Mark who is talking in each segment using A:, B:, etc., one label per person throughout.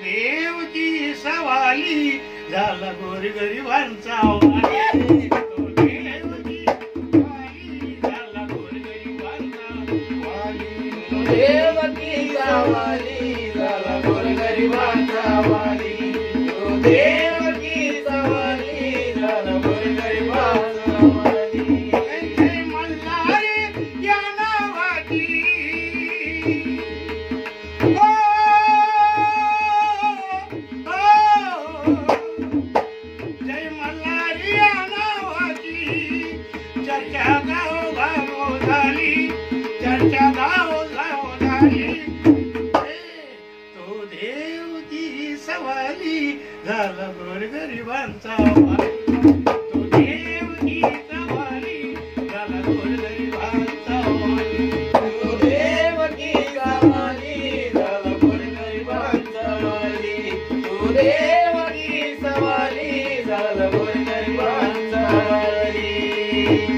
A: देवची सवाली झाला गोरगरिबांचा वाली. भल गरीव गी वाली
B: लाल भल गरी बालीमारी तो
A: देव ती देवची सवाली झाला गोरगरिबांचा वाली तो देव देवची सवाली झाला गोरगरिबांचा वाली
B: तो देवकी सवाली झाला गोरगरिबांचा वाली तो देवकी सवाली झाला गोरगरिबांचा वाली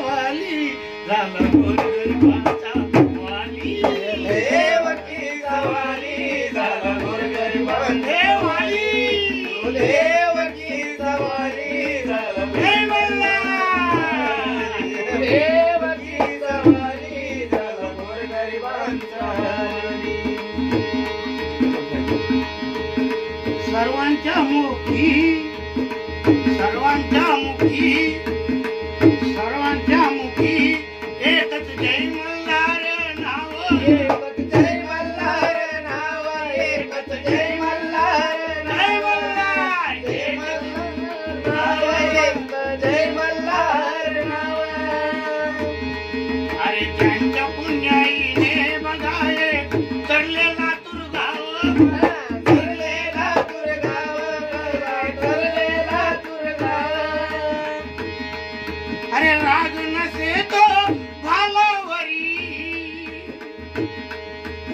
A: वाली झाला गोरगरिबाचा वाली.
B: देवकी सवाली झाला गोरगरिबांचे
A: वाली.
B: देवकी सवाली झाला
A: जय मल्हार!
B: देवकी सवाली झाला गोरगरिबांचा
A: सर्वांच्या मुखी सर्वांच्या
B: Ding,
A: lie.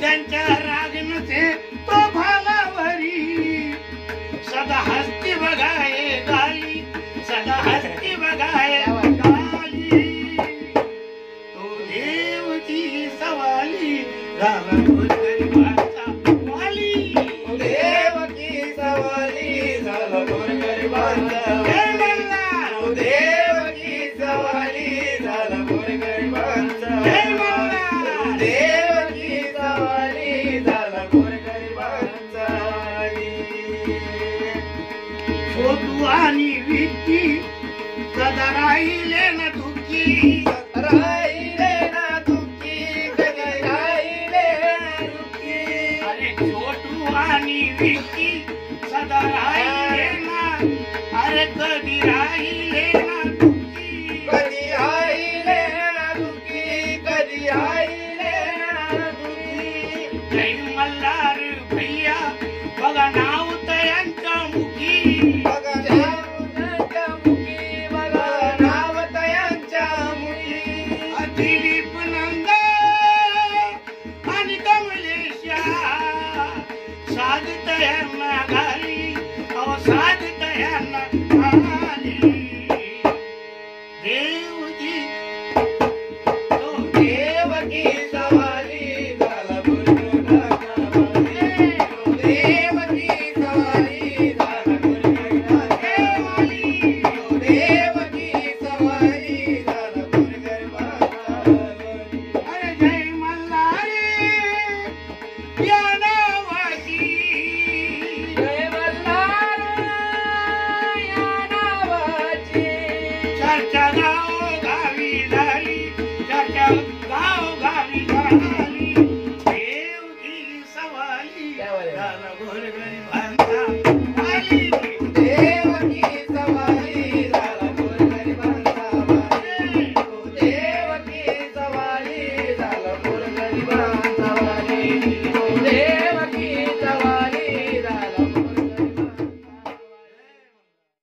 A: त्यांच्या राग नसे तो भालावरी सदा हस्ती बघाये गाली सदा हस्ती बघाये गाली. तो देवची सवाली वाली.
B: देवकी सवाली झाला गोरगरिबांचा
A: छोटू आणि विकी सदा राहिले न दुःखी.
B: राहिले ना दुःखी कधी राहिले दुःखी
A: अरे छोटू आणि विकी सदा राहिले ना. अरे Yeah.